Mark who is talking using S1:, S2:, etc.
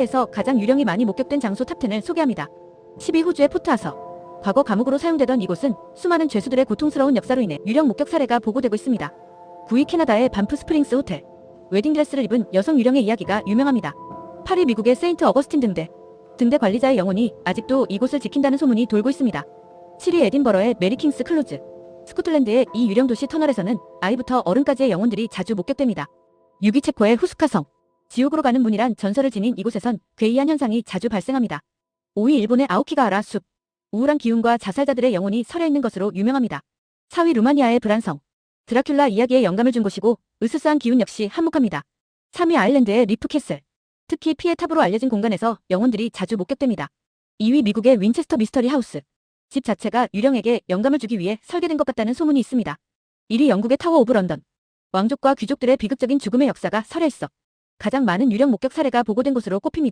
S1: 에서 가장 유령이 많이 목격된 장소 탑10을 소개합니다. 10위 호주의 포트하서. 과거 감옥으로 사용되던 이곳은 수많은 죄수들의 고통스러운 역사로 인해 유령 목격 사례가 보고되고 있습니다. 9위 캐나다의 반프 스프링스 호텔. 웨딩드레스를 입은 여성 유령의 이야기가 유명합니다. 8위 미국의 세인트 어거스틴 등대. 등대 관리자의 영혼이 아직도 이곳을 지킨다는 소문이 돌고 있습니다. 7위 에딘버러의 메리킹스 클로즈. 스코틀랜드의 이 유령 도시 터널에서는 아이부터 어른까지의 영혼들이 자주 목격됩니다. 6위 체코의 후스카성. 지옥으로 가는 문이란 전설을 지닌 이곳에선 괴이한 현상이 자주 발생합니다. 5위 일본의 아오키가하라 숲. 우울한 기운과 자살자들의 영혼이 서려 있는 것으로 유명합니다. 4위 루마니아의 브란성. 드라큘라 이야기에 영감을 준 곳이고 으스스한 기운 역시 한몫합니다. 3위 아일랜드의 리프 캐슬. 특히 피해 탑으로 알려진 공간에서 영혼들이 자주 목격됩니다. 2위 미국의 윈체스터 미스터리 하우스. 집 자체가 유령에게 영감을 주기 위해 설계된 것 같다는 소문이 있습니다. 1위 영국의 타워 오브 런던. 왕족과 귀족들의 비극적인 죽음의 역사가 서려 있어 가장 많은 유령 목격 사례가 보고된 곳으로 꼽힙니다.